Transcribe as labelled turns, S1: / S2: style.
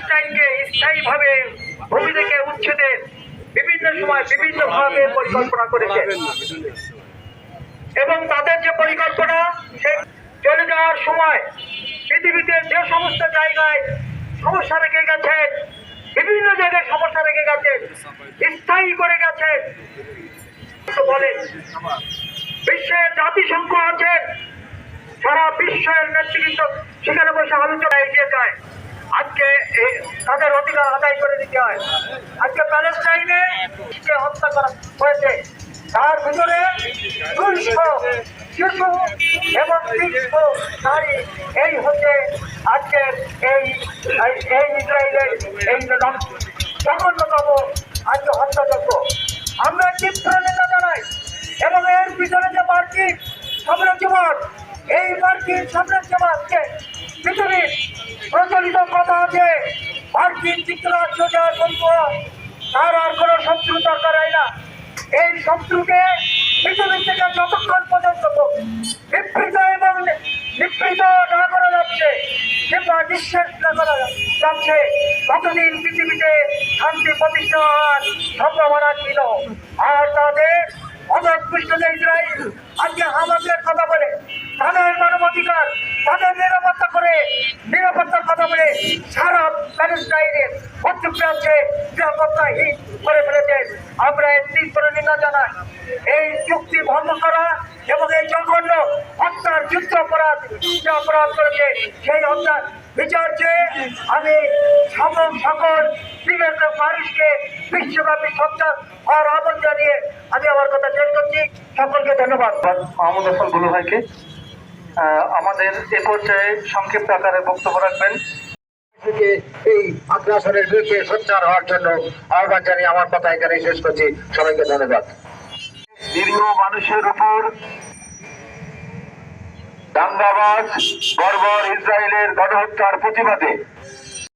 S1: প্যালেস্টাইনকে স্থায়ীভাবে ভূমি থেকে উচ্ছেদের বিভিন্ন সময় বিভিন্ন ভাবে পরিকল্পনা করেছে। এবং তাদের যে পরিকল্পনা, সে চলে যাওয়ার সময় পৃথিবীতে যে সমস্ত জায়গায় সমস্যা রেখে গেছেন, বিভিন্ন জায়গায় সমস্যা রেখে গেছেন, স্থায়ী করে গেছেন, তো বলেন, বিশ্বের জাতিসংঘ আছেন সারা বিশ্বের নেতৃবৃন্দ সেখানে বসে আলোচনা এগিয়ে যায়। আজকে তাদের অধিকার আদায় করে দিতে হয়। আজকে প্যালেস্টাইনে যে হত্যা করা হয়েছে। তার ভিতরে দুইশো শিশু এবং তিনশো নারী। এই হচ্ছে আজকে এই, এই- ইসরায়েলের এই জঘন্যতম আজকে হত্যাযজ্ঞ। আমরা তীব্র নেতা জানাই, এবং এর পিছনে যে মার্কিন সাম্রাজ্যবাদ, এই মার্কিন সাম্রাজ্যবাদকে আছে মার্কিন যুক্তরাষ্ট্র যার বন্ধু তার আর কোনো শত্রু দরকার হয় না। এই শত্রুকে পৃথিবীর থেকে যতক্ষণ পর্যন্ত বিবৃত এবং নিবৃত না করা যাচ্ছে কিংবা নিঃশেষ না করা যাচ্ছে, ততদিন পৃথিবীতে শান্তি প্রতিষ্ঠা হওয়ার সম্ভাবনা ছিল। আর তাদের অদৃষ্ট ইসরায়েল আজকে আমাদের কথা বলে তাদের মানবাধিকার তাদের নিরাপত্তা করে নিরাপত্তার কথা বলে সারা প্যালেস্টাইনের মধ্যপ্রাচ্যে নিরাপত্তাহীন করে ফেলেছেন। আমরা এর তীব্র নিন্দা জানাই এই চুক্তি ভঙ্গ করা এবং এই জঘন্য হত্যার যুদ্ধ অপরাধ যে অপরাধ করেছে, সেই হত্যার বিচার চেয়ে আমি সকল সকল বিভিন্ন মানুষকে বিশ্বব্যাপী সত্তা আর আহ্বান জানিয়ে আমি আমার কথা শেষ করছি। সকলকে ধন্যবাদ।
S2: মাহমুদ হাসান গুলু ভাইকে আমাদের এ পর্যায়ে সংক্ষিপ্ত আকারে বক্তব্য রাখবেন।
S3: থেকে এই আগ্রাসনের বিরুদ্ধে সোচ্চার হওয়ার জন্য আহ্বান জানিয়ে আমার কথা এখানে শেষ করছি। সবাইকে ধন্যবাদ।
S2: নিরীহ মানুষের উপর দাঙ্গাবাজ, বর্বর ইসরায়েলের গণহত্যার প্রতিবাদে